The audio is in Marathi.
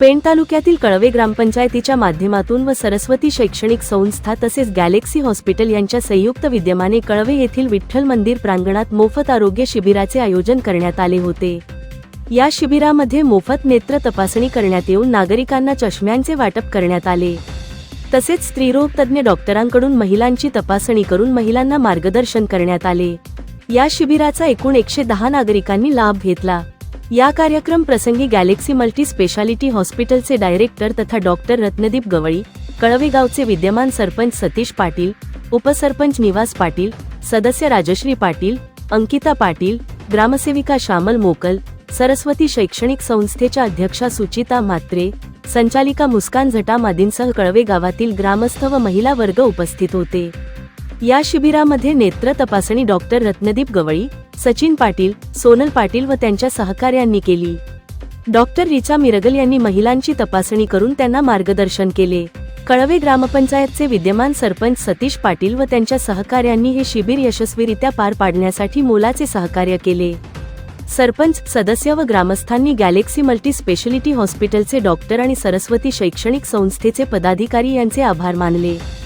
पेण तालुक्यातील कळवे ग्रामपंचायतीच्या माध्यमातून व सरस्वती शैक्षणिक संस्था तसेच गॅलेक्सी हॉस्पिटल यांच्या संयुक्त विद्यमाने कळवे येथील विठ्ठल मंदिर प्रांगणात मोफत आरोग्य शिबिराचे आयोजन करण्यात आले होते. या शिबिरामध्ये मोफत नेत्र तपासणी करण्यात येऊन नागरिकांना चष्म्यांचे वाटप करण्यात आले. तसेच स्त्रीरोग तज्ज्ञ डॉक्टरांकडून महिलांची तपासणी करून महिलांना मार्गदर्शन करण्यात आले. या शिबिराचा एकूण एकशे दहा नागरिकांनी लाभ घेतला. या कार्यक्रम प्रसंगी गॅलेक्सी मल्टी स्पेशालिटी हॉस्पिटलचे डायरेक्टर तथा डॉक्टर रत्नदीप गवळी कळवेगावचे विद्यमान सरपंच सतीश पाटील उपसरपंच निवास पाटील सदस्य राजश्री पाटील अंकिता पाटील ग्रामसेविका श्यामल मोकल सरस्वती शैक्षणिक संस्थेच्या अध्यक्षा सुचिता म्हात्रे संचालिका मुस्कान झटा मादींसह कळवे गावातील ग्रामस्थ व महिला वर्ग उपस्थित होते. या शिबिरामध्ये नेत्र तपासणी डॉक्टर रत्नदीप गवळी सचिन पाटील सोनल पाटील व त्यांच्या सहकार्यांनी केली. डॉक्टर रिचा मिरगल यांनी महिलांची तपासणी करून त्यांना मार्गदर्शन केले. कळवे ग्रामपंचायतचे विद्यमान सरपंच सतीश पाटील व त्यांच्या सहकार्यांनी हे शिबिर यशस्वीरित्या पार पाडण्यासाठी मोलाचे सहकार्य केले. सरपंच सदस्य व ग्रामस्थांनी गॅलेक्सी मल्टी स्पेशलिटी हॉस्पिटलचे डॉक्टर आणि सरस्वती शैक्षणिक संस्थेचे पदाधिकारी यांचे आभार मानले.